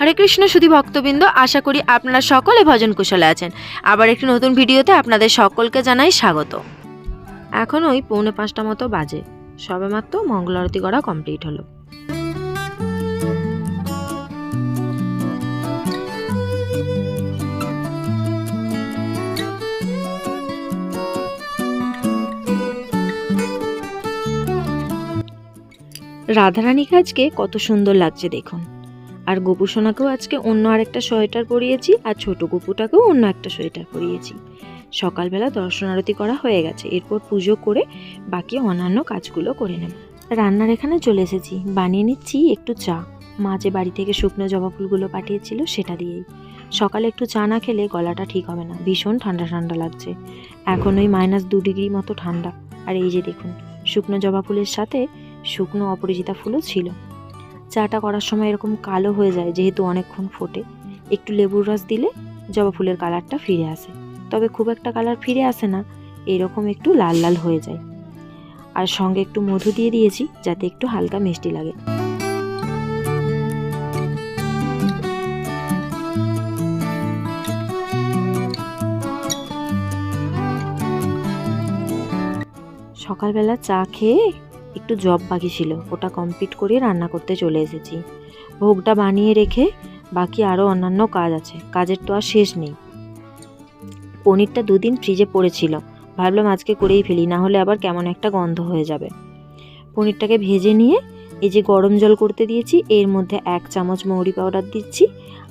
হরে কৃষ্ণ, সুধী ভক্তবৃন্দ, আশা করি আপনারা সকলে ভজন কুশলে আছেন। আবার একটি নতুন ভিডিওতে আপনাদের সকলকে জানাই স্বাগত। এখন ওই পৌনে পাঁচটা মতো বাজে। সবেমাত্র মঙ্গল আরতি করা কমপ্লিট হলো। রাধারানীকে আজকে কত সুন্দর লাগছে দেখুন। আর গোপু সোনাকেও আজকে অন্য আরেকটা সোয়েটার পরিয়েছি আর ছোট গোপুটাকেও অন্য একটা সোয়েটার পরিয়েছি। সকালবেলা দর্শন আরতি করা হয়ে গেছে, এরপর পুজো করে বাকি অন্যান্য কাজগুলো করে নেব। রান্নার এখানে চলে এসেছি, বানিয়ে নিচ্ছি একটু চা। মা যে বাড়ি থেকে শুকনো জবা ফুলগুলো পাঠিয়েছিল সেটা দিয়েই। সকালে একটু চা না খেলে গলাটা ঠিক হবে না, ভীষণ ঠান্ডা ঠান্ডা লাগছে। এখন ওই মাইনাস দু ডিগ্রি মতো ঠান্ডা। আর এই যে দেখুন, শুকনো জবা ফুলের সাথে শুকনো অপরাজিতা ফুলও ছিল। চাটা করার সময় এরকম কালো হয়ে যায়, যেহেতু অনেকক্ষণ ফোটে। একটু লেবুর রস দিলে জবা ফুলের কালারটা ফিরে আসে। তবে খুব একটা কালার ফিরে আসে না, এরকম একটু লাল লাল হয়ে যায়। আর সঙ্গে একটু মধু দিয়ে দিয়েছি, যাতে একটু হালকা মিষ্টি লাগে। সকালবেলা চা খেয়ে একটু জব বাকি ছিল, ওটা কমপ্লিট করে রান্না করতে চলে এসেছি। ভোগটা বানিয়ে রেখে বাকি আরও অন্যান্য কাজ আছে, কাজের তো আর শেষ নেই। পনিরটা দুদিন ফ্রিজে পড়েছিল, ভাবলাম আজকে করেই ফেলি, না হলে আবার কেমন একটা গন্ধ হয়ে যাবে। পনিরটাকে ভেজে নিয়ে এই যে গরম জল করতে দিয়েছি, এর মধ্যে এক চামচ মৌরি পাউডার দিচ্ছি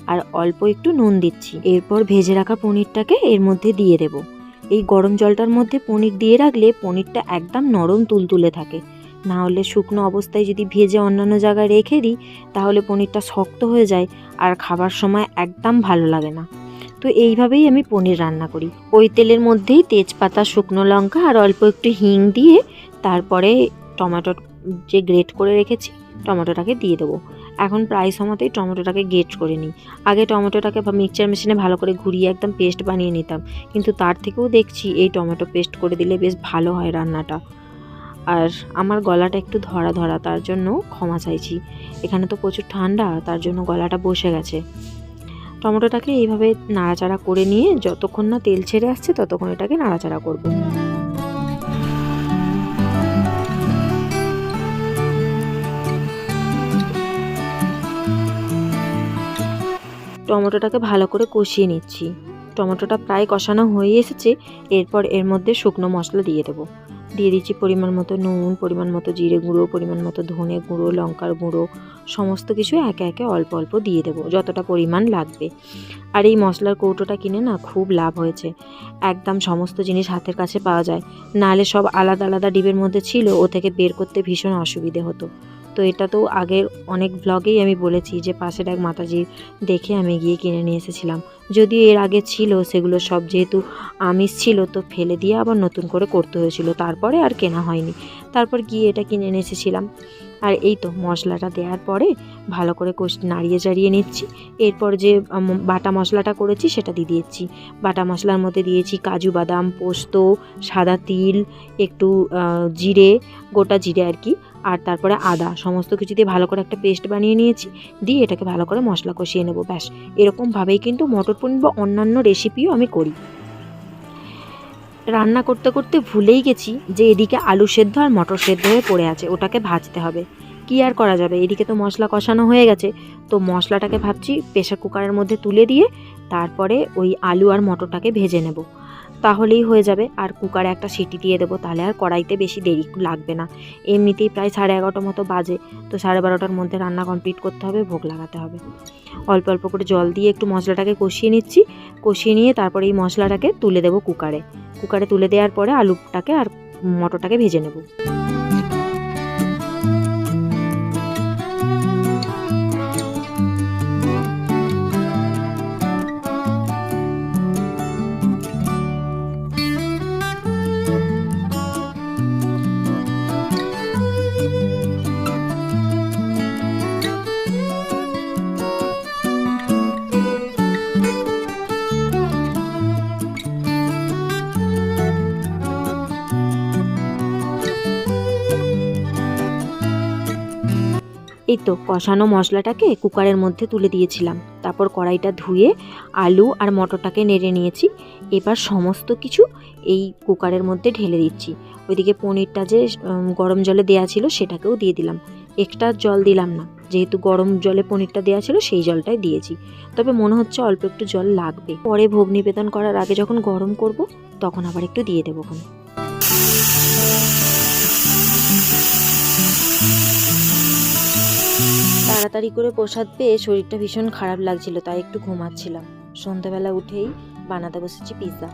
আর অল্প একটু নুন দিচ্ছি। এরপর ভেজে রাখা পনিরটাকে এর মধ্যে দিয়ে দেব। এই গরম জলটার মধ্যে পনির দিয়ে রাখলে পনিরটা একদম নরম তুলতুলে থাকে। না হলে শুকনো অবস্থায় যদি ভেজে অন্যান্য জায়গায় রেখে দিই, তাহলে পনিরটা শক্ত হয়ে যায় আর খাবার সময় একদম ভালো লাগে না। তো এইভাবেই আমি পনির রান্না করি। ওই তেলের মধ্যেই তেজপাতা, শুকনো লঙ্কা আর অল্প একটু হিং দিয়ে তারপরে টমেটো যে গ্রেট করে রেখেছি, টমেটোটাকে দিয়ে দেবো। এখন প্রায় সময়তেই টমেটোটাকে গ্রেট করে নিই। আগে টমেটোটাকে মিক্সচার মেশিনে ভালো করে ঘুরিয়ে একদম পেস্ট বানিয়ে নিতাম। কিন্তু তার থেকেও দেখছি এই টমেটো পেস্ট করে দিলে বেশ ভালো হয় রান্নাটা। আর আমার গলাটা একটু ধরা ধরা, তার জন্য ক্ষমা চাইছি। এখানে তো প্রচুর ঠান্ডা, তার জন্য গলাটা বসে গেছে। টমেটোটাকে এইভাবে নাড়াচাড়া করে নিয়ে যতক্ষণ না তেল ছেড়ে আসছে, ততক্ষণ এটাকে নাড়াচাড়া করব। টমেটোটাকে ভালো করে কষিয়ে নিচ্ছি। টমেটোটা প্রায় কষানো হয়ে এসেছে, এরপর এর মধ্যে শুকনো মশলা দিয়ে দেবো। দিয়ে দিচ্ছি পরিমাণ মতো নুন, পরিমাণ মতো জিরে গুঁড়ো, পরিমাণ মতো ধনে গুঁড়ো, লঙ্কার গুঁড়ো, সমস্ত কিছু একে একে অল্প অল্প দিয়ে দেবো যতটা পরিমাণ লাগবে। আর এই মশলার কৌটোটা কিনে না খুব লাভ হয়েছে। একদম সমস্ত জিনিস হাতের কাছে পাওয়া যায়। নাহলে সব আলাদা আলাদা ডিবের মধ্যে ছিল, ও থেকে বের করতে ভীষণ অসুবিধে হতো। তো এটা তো আগের অনেক ব্লগেই আমি বলেছি যে পাশের এক মাতাজি দেখে আমি গিয়ে কিনে নিয়ে এসেছিলাম। যদিও এর আগে ছিল, সেগুলো সব যেহেতু আমিষ ছিল, তো ফেলে দিয়ে আবার নতুন করে করতে হয়েছিল। তারপরে আর কেনা হয়নি। তারপর গিয়ে এটা কিনে নিয়ে এসেছিলাম। আর এই তো মশলাটা দেওয়ার পরে ভালো করে কষ, নাড়িয়ে চাড়িয়ে নিচ্ছি। এরপর যে বাটা মশলাটা করেছি সেটা দিয়ে দিয়েছি। বাটা মশলার মধ্যে দিয়েছি কাজু বাদাম, পোস্ত, সাদা তিল, একটু জিরে, গোটা জিরে আর কি। আর তারপরে আদা, সমস্ত কিছু দিয়ে ভালো করে একটা পেস্ট বানিয়ে নিয়েছি, দিয়ে এটাকে ভালো করে মশলা কষিয়ে নেব, ব্যাস। এরকমভাবেই কিন্তু মটর পনির বা অন্যান্য রেসিপিও আমি করি। রান্না করতে করতে ভুলেই গেছি যে এদিকে আলু সেদ্ধ আর মটর সেদ্ধ হয়ে পড়ে আছে, ওটাকে ভাজতে হবে। কি আর করা যাবে? এদিকে তো মশলা কষানো হয়ে গেছে। তো মশলাটাকে ভাবছি প্রেশার কুকারের মধ্যে তুলে দিয়ে তারপরে ওই আলু আর মটরটাকে ভেজে নেব। তাহলেই হয়ে যাবে। আর কুকারে একটা সিটি দিয়ে দেবো, তাহলে আর কড়াইতে বেশি দেরি লাগবে না। এমনিতেই প্রায় সাড়ে এগারোটার মতো বাজে, তো সাড়ে বারোটার মধ্যে রান্না কমপ্লিট করতে হবে, ভোগ লাগাতে হবে। অল্প অল্প করে জল দিয়ে একটু মশলাটাকে কষিয়ে নিচ্ছি। কষিয়ে নিয়ে তারপরে এই মশলাটাকে তুলে দেবো কুকারে। কুকারে তুলে দেওয়ার পরে আলুটাকে আর মটরটাকে ভেজে নেব। এই তো, কষানো মশলাটাকে কুকারের মধ্যে তুলে দিয়েছিলাম। তারপর কড়াইটা ধুয়ে আলু আর মটরটাকে নেড়ে নিয়েছি। এবার সমস্ত কিছু এই কুকারের মধ্যে ঢেলে দিচ্ছি। ওইদিকে পনিরটা যে গরম জলে দেওয়া ছিল সেটাকেও দিয়ে দিলাম। এক্সট্রা জল দিলাম না, যেহেতু গরম জলে পনিরটা দেওয়া ছিল সেই জলটাই দিয়েছি। তবে মনে হচ্ছে অল্প একটু জল লাগবে। পরে ভোগ নিবেদন করার আগে যখন গরম করব, তখন আবার একটু দিয়ে দেবো তাড়াতাড়ি করে প্রসাদ পেয়ে শরীরটা ভীষণ খারাপ লাগছিল, তাই একটু ঘুমাচ্ছিলাম। সন্ধ্যাবেলা উঠেই বানাতে বসেছি পিৎজা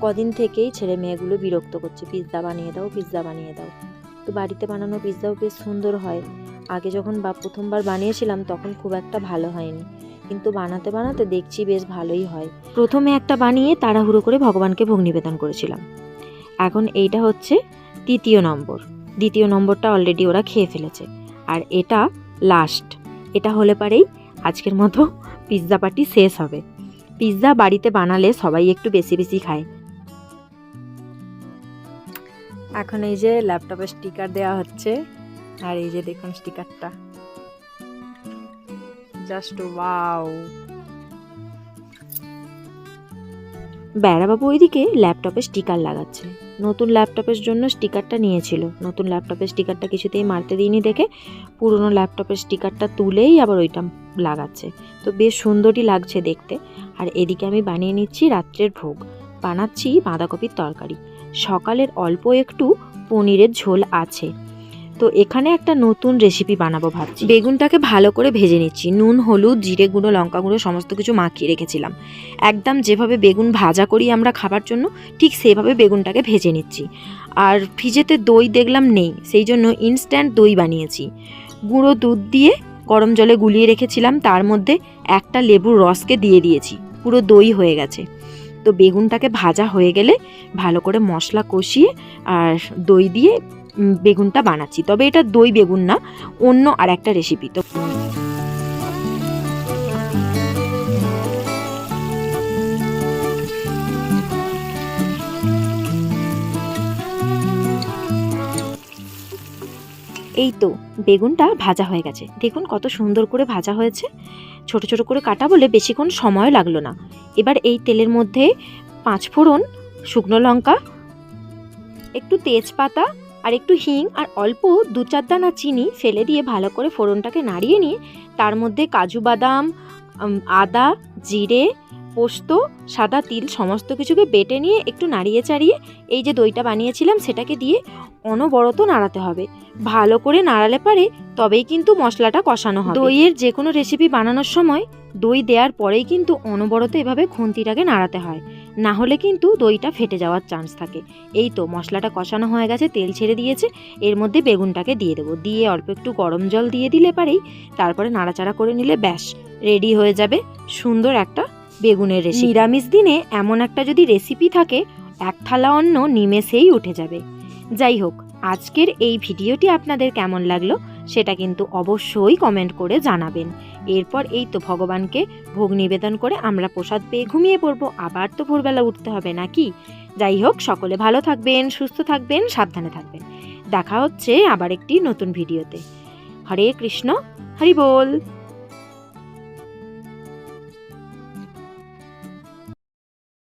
কদিন থেকেই ছেলে মেয়েগুলো বিরক্ত করছে পিৎজা বানিয়ে দাও পিৎজা বানিয়ে দাও। তো বাড়িতে বানানো পিৎজাও বেশ সুন্দর হয়। আগে যখন বা প্রথমবার বানিয়েছিলাম, তখন খুব একটা ভালো হয়নি। কিন্তু বানাতে বানাতে দেখছি বেশ ভালোই হয়। প্রথমে একটা বানিয়ে তাড়াহুড়ো করে ভগবানকে ভোগ নিবেদন করেছিলাম। এখন এইটা হচ্ছে তৃতীয় নম্বর। দ্বিতীয় নম্বরটা অলরেডি ওরা খেয়ে ফেলেছে। আর এটা লাস্ট এটা হলে পারেই আজকের মতো পিৎজা পার্টি শেষ হবে। পিৎজা বাড়িতে বানালে সবাই একটু বেশি বেশি খায়। এখন এই যে ল্যাপটপে স্টিকার দেওয়া হচ্ছে আর এই যে দেখুন স্টিকারটা জাস্ট ওয়াও বেড়াবাবু ওইদিকে ল্যাপটপে স্টিকার লাগাচ্ছে। নতুন ল্যাপটপের জন্য স্টিকারটা নিয়েছিল। নতুন ল্যাপটপের স্টিকারটা কিছুতেই মারতে দিইনি দেখে পুরনো ল্যাপটপের স্টিকারটা তুলেই আবার ওইটা লাগাচ্ছে। তো বেশ সুন্দরই লাগছে দেখতে। আর এদিকে আমি বানিয়ে নিচ্ছি রাত্রের ভোগ। বানাচ্ছি বাঁধাকপির তরকারি। সকালের অল্প একটু পনিরের ঝোল আছে। তো এখানে একটা নতুন রেসিপি বানাবো ভাবছি। বেগুনটাকে ভালো করে ভেজে নিচ্ছি। নুন, হলুদ, জিরে গুঁড়ো, লঙ্কা গুঁড়ো, সমস্ত কিছু মাখিয়ে রেখেছিলাম। একদম যেভাবে বেগুন ভাজা করি আমরা খাবার জন্য, ঠিক সেভাবে বেগুনটাকে ভেজে নিচ্ছি। আর ফ্রিজেতে দই দেখলাম নেই, সেই জন্য ইনস্ট্যান্ট দই বানিয়েছি। গুঁড়ো দুধ দিয়ে গরম জলে গুলিয়ে রেখেছিলাম, তার মধ্যে একটা লেবুর রসকে দিয়ে দিয়েছি। পুরো দই হয়ে গেছে। তো বেগুনটাকে ভাজা হয়ে গেলে ভালো করে মশলা কষিয়ে আর দই দিয়ে বেগুনটা বানাচ্ছি। তবে এটা দই বেগুন না, অন্য আর একটা রেসিপি তো। এই তো, বেগুনটা ভাজা হয়ে গেছে। দেখুন কত সুন্দর করে ভাজা হয়েছে। ছোট ছোট করে কাটা বলে বেশিক্ষণ সময় লাগল না। এবার এই তেলের মধ্যে পাঁচ ফোড়ন শুকনো লঙ্কা, একটু তেজপাতা আর একটু হিং আর অল্প দু চার দানা চিনি ফেলে দিয়ে ভালো করে ফোড়নটাকে নাড়িয়ে নিয়ে তার মধ্যে কাজু বাদাম আদা, জিরে, পোস্ত, সাদা তিল সমস্ত কিছুকে বেটে নিয়ে একটু নাড়িয়ে চাড়িয়ে এই যে দইটা বানিয়েছিলাম সেটাকে দিয়ে অনবরত নাড়াতে হবে। ভালো করে নাড়ালে পারে, তবেই কিন্তু মশলাটা কষানো হবে। দইয়ের যে কোনো রেসিপি বানানোর সময় দই দেওয়ার পরেই কিন্তু অনবরত এভাবে খুন্তিটাকে নাড়াতে হয়। না হলে কিন্তু দইটা ফেটে যাওয়ার চান্স থাকে। এই তো মশলাটা কষানো হয়ে গেছে, তেল ছেড়ে দিয়েছে। এর মধ্যে বেগুনটাকে দিয়ে দেবো। দিয়ে অল্প একটু গরম জল দিয়ে দিলে পারেই, তারপরে নাড়াচাড়া করে নিলে ব্যাস রেডি হয়ে যাবে সুন্দর একটা বেগুনের রেসিপি নিরামিষ দিনে এমন একটা যদি রেসিপি থাকে, এক থালা অন্ন নিমেষেই উঠে যাবে। যাই হোক, আজকের এই ভিডিওটি আপনাদের কেমন লাগল সেটা কিন্তু অবশ্যই কমেন্ট করে জানাবেন। এরপর এই তো ভগবানকে ভোগ নিবেদন করে আমরা প্রসাদ পেয়ে ঘুমিয়ে পড়ব, আবার তো ভোরবেলা উঠতে হবে নাকি যাই হোক, সকলে ভালো থাকবেন, সুস্থ থাকবেন, সাবধানে থাকবেন। দেখা হচ্ছে আবার একটি নতুন ভিডিওতে। হরে কৃষ্ণ, হরি বল।